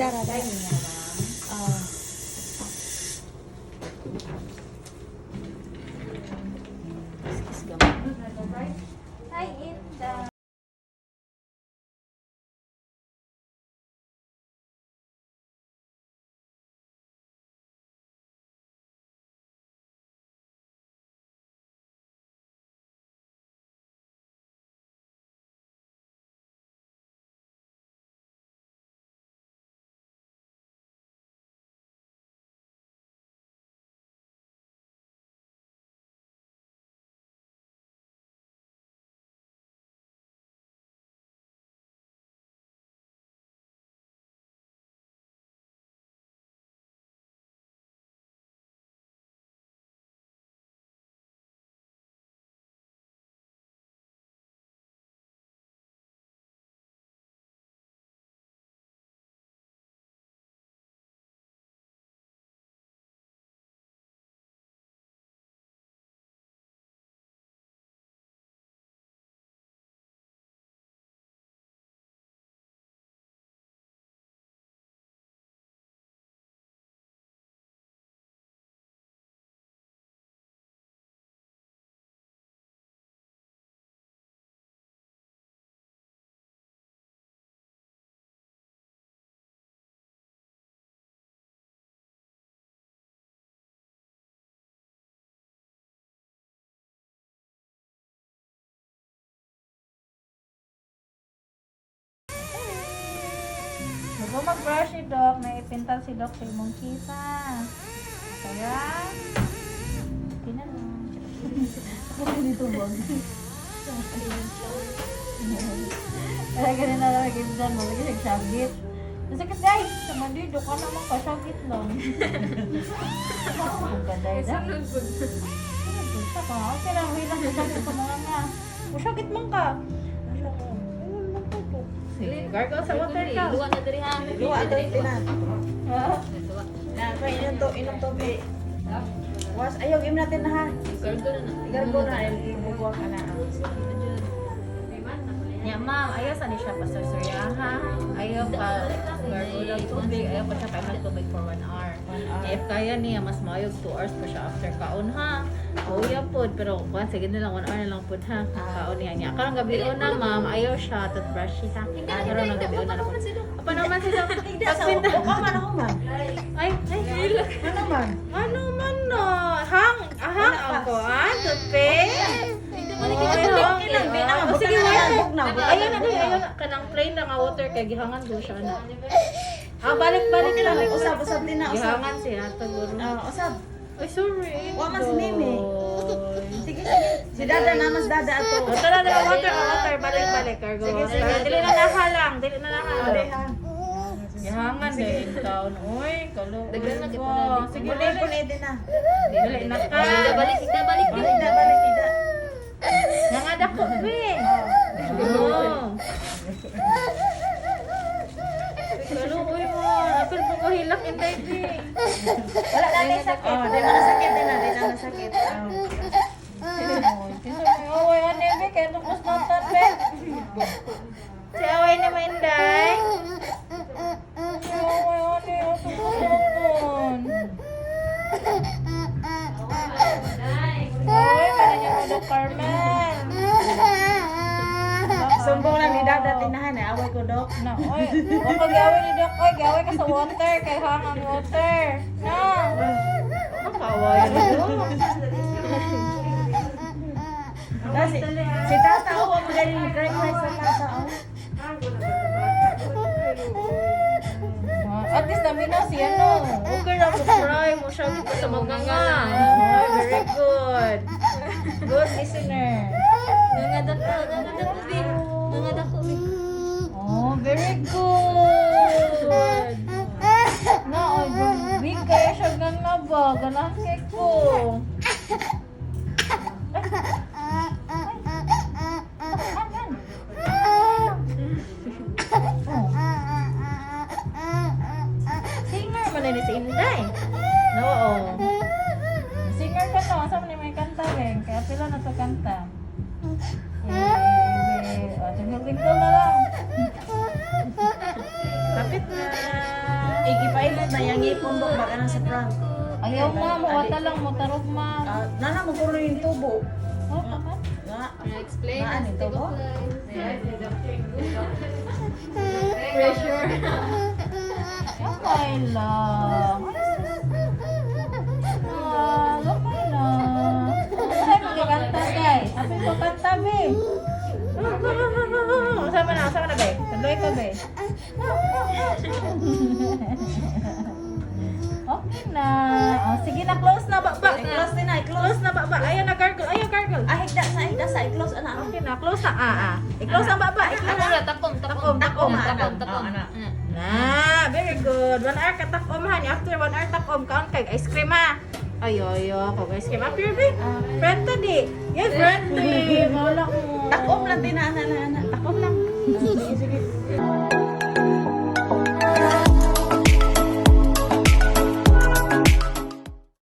Dara, dahil nga. Oo. Bago mag-brush si Doc, may ipintal si Doc sa imong kita. Kaya, okay na lang. Ako na dito ba? Kaya ganun na lang yung dyan, malagi nagsagit. Masakit guys, sa mandido ka naman kasagit lang. Ang gaday na. Gusto ko, okay lang, hilang kasagit ka mga nga. Masakit man ka. Gargle sa water ka. Luwa na diri ha. Luwa, ito yung tinan. Na, inom to, inom to, be. Was, ayaw, game natin na ha. Gargo na na. Igar ko na, ibugwa ka na. Nya ma'am, ayaw sa ni siya Pastor Surya ha. Ayaw pa gargulang tubig, ayaw pa siya kailan tubig for one hour. One hour. If kaya niya, mas mayog 2 hours pa siya after kaon ha. Kuya po, pero kung sige na lang, 1 hour na lang po ha. Kaon niya niya. Karong gabi na ma'am, ayaw siya, toothbrush siya. Pero nang gabi na lang po. Apa naman? Hindi, sa upo ka man ako man. Ay, ay, Ano man? ano man no? Hang, ahang ako, ah, toothpaste. Ay, hang, Hindi na, ah. buta Sige, na buk na. Ayun na, ayun na. Kanang plain lang ang water kay gihangan ko siya na. Ah, balik-balik lang, usab, usab din na, usab. Gihangan siya, taguro. Ah, usab. Ay, sorry. Wa man si Mimi. Sige, sige. Si Dada na, mas Dada ato. Oh, tara na, water, ah, water, balik-balik, cargo. Sige, sige. Dili na nahalang, dili na nahalang. ha. Gihangan din taon. Uy, kalo. Daghan na kita Sige, na. sige, din na. Dili na ka. Balik, balik. Balik na. Dako, be. Oh. Oo. Kaluoy mo. Apil po ko hilak in. Wala natin sakit. Oh, di na nasakit din na, di na nasakit. Oh. Away ane be kaya tungkos nonton be. Si away na mainday. Si away ane tungkos nonton. Away pa na niya mo Carmen. Sumbong lang ni Dada, tinahan eh. Away ko, Dok. Na, oy, o pag-away ni Doc, oy, gaway ka sa water, kay hangang water. Na. Nakaway ni Doc. Kasi, si Tata, oh, mo galing mag-cry-cry sa Tata, At least namin na si ano. Okay na mo cry mo siya dito sa mga nga. Very good. Good listener. Nangadak ko, nangadak ko, Bin. Nangadak Nangad ako. Oh, very good. Na, ay, big kaya siya gana ba? Ganahan kay ko. Singer man na sa imo dai. No. Singer ka to, asa man may kanta rin. Kaya pila na to kanta. Simple na lang. Kapit na. Igipailot na yung ipon. Baka na sa prank. Ayaw ma, muwata lang, mutarog ma. Uh, ah, nana, magkulo yung tubo. Oh, papa? Na, na, ano yung tubo? Pressure. Okay lang. Okay na. Oh, sige na, close na, ba? ba. I-close din na, i-close. Close na, ba? ba. Ayaw na, gargle. Ayaw, gargle. Ah, higda sa, higda sa, i-close, anak. Okay na, close na. Ah, ah. I-close I-close. na, takom, takom. Takom, takom, takom, takom. takom. Oh, anak. Mm. Na, very good. One hour ka takom ha. After one hour takom, kaon kay ice cream ha. Ayo, ayo, kog ice cream. Up here, be. Friend to di. Yes, friend di. Mawala mo. Takom lang din na, na, na, na. Takom lang. Sige, sige.